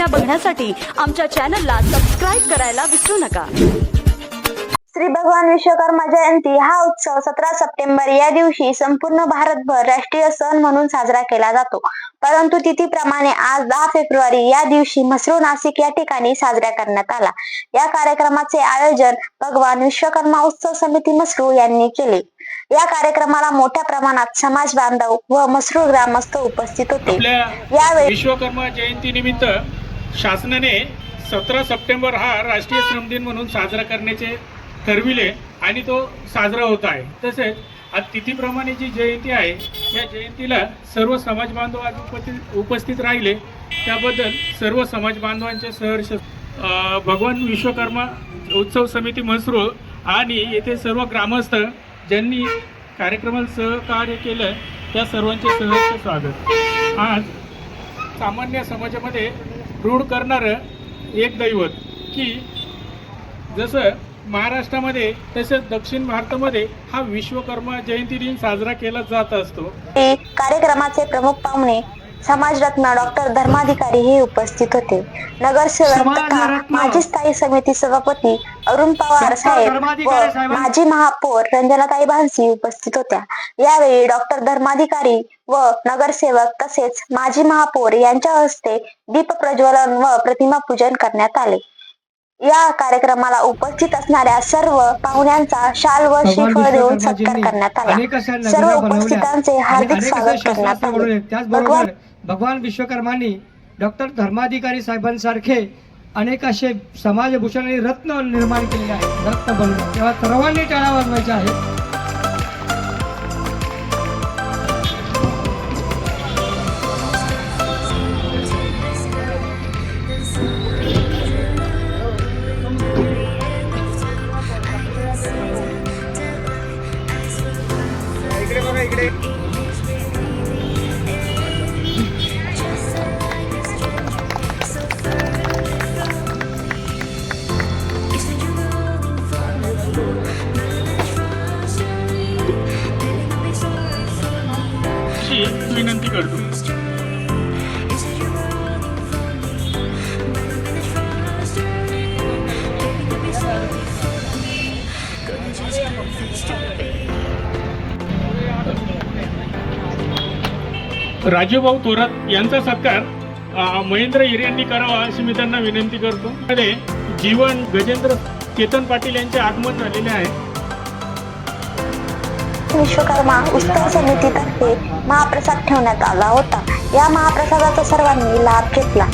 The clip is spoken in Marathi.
बातम्या बघण्यासाठी आमच्या चॅनलला सबस्क्राईब करायला विसरू नका. श्री भगवान विश्वकर्मा जयंती हा उत्सव सतरा सप्टेंबर या दिवशी संपूर्ण भारतभर राष्ट्रीय सण म्हणून साजरा केला जातो. परंतु तिथीप्रमाणे आज दहा फेब्रुवारी या दिवशी म्हसरू नाशिक या ठिकाणी साजरा करण्यात आला. या कार्यक्रमाचे आयोजन भगवान विश्वकर्मा उत्सव समिती म्हसरू यांनी केले. या कार्यक्रमाला मोठ्या प्रमाणात समाज बांधव व म्हसरू ग्रामस्थ उपस्थित होते. यावेळी विश्वकर्मा जयंती निमित्त शासनाने सतरा सप्टेंबर हा राष्ट्रीय श्रमदिन म्हणून साजरा करण्याचे ठरविले आणि तो साजरा होत आहे. तसेच आज तिथीप्रमाणे जी जयंती आहे या जयंतीला सर्व समाज बांधव आज उपस्थित उपस्थित राहिले. त्याबद्दल सर्व समाज बांधवांचे सहर्ष भगवान विश्वकर्मा उत्सव समिती म्हसरूळ आणि येथे सर्व ग्रामस्थ ज्यांनी कार्यक्रमाला सहकार्य केलं त्या सर्वांचे सहर्ष स्वागत. आज सामान्य समाजामध्ये रूढ करणारं एक दैवत की जसं महाराष्ट्रामध्ये तसेच दक्षिण भारतामध्ये हा विश्वकर्मा जयंती दिन साजरा केला जात असतो. कार्यक्रमाचे प्रमुख पाहुणे समाजरत्न डॉक्टर धर्माधिकारी हे उपस्थित होते. नगरसेवक तथा. माजी स्थायी समिती सभापती अरुण पवार साहेब व माजी महापौर रंजनाताई भानसी उपस्थित होत्या. यावेळी डॉक्टर धर्माधिकारी व नगरसेवक तसेच माजी महापौर यांच्या हस्ते दीप प्रज्वलन व प्रतिमा पूजन करण्यात आले. या कार्यक्रमाला उपस्थित असणाऱ्या सर्व पाहुण्यांचा शाल व श्रीफळ देऊन सत्कार करण्यात आला. सर्व उपस्थितांचे हार्दिक स्वागत करण्यात आले. भगवान त्याचबरोबर भगवान विश्वकर्मांनी डॉक्टर धर्माधिकारी साहेबांसारखे अनेक असे समाजभूषण आणि रत्न निर्माण केलेले आहेत. रत्न बनवले तेव्हा सर्वांनी टाळ्या वाजवायच्या आहेत. अशी विनंती करतो. राजूभाऊ थोरात यांचा सत्कार महेंद्र हिरे यांनी करावा अशी मी त्यांना विनंती करतो. जीवन गजेंद्र केतन पाटील यांचे आगमन झालेले आहे. विश्वकर्मा उत्सव समितीतर्फे महाप्रसाद ठेवण्यात आला होता. या महाप्रसादाचा सर्वांनी लाभ घेतला.